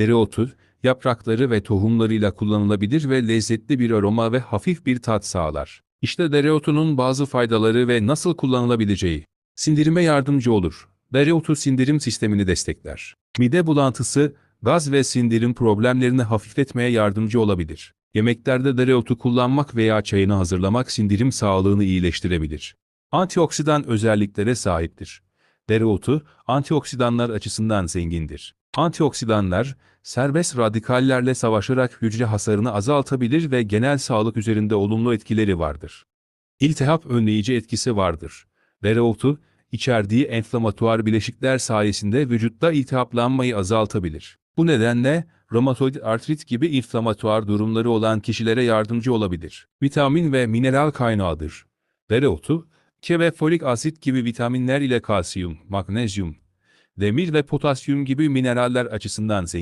Dereotu, yaprakları ve tohumlarıyla kullanılabilir ve lezzetli bir aroma ve hafif bir tat sağlar. İşte dereotunun bazı faydaları ve nasıl kullanılabileceği. Sindirime yardımcı olur. Dereotu sindirim sistemini destekler. Mide bulantısı, gaz ve sindirim problemlerini hafifletmeye yardımcı olabilir. Yemeklerde dereotu kullanmak veya çayını hazırlamak sindirim sağlığını iyileştirebilir. Antioksidan özelliklere sahiptir. Dereotu, antioksidanlar açısından zengindir. Antioksidanlar, serbest radikallerle savaşarak hücre hasarını azaltabilir ve genel sağlık üzerinde olumlu etkileri vardır. İltihap önleyici etkisi vardır. Dereotu, içerdiği enflamatuar bileşikler sayesinde vücutta iltihaplanmayı azaltabilir. Bu nedenle romatoid artrit gibi inflamatuar durumları olan kişilere yardımcı olabilir. Vitamin ve mineral kaynağıdır. Dereotu, K ve folik asit gibi vitaminler ile kalsiyum, magnezyum, demir ve potasyum gibi mineraller açısından zengin.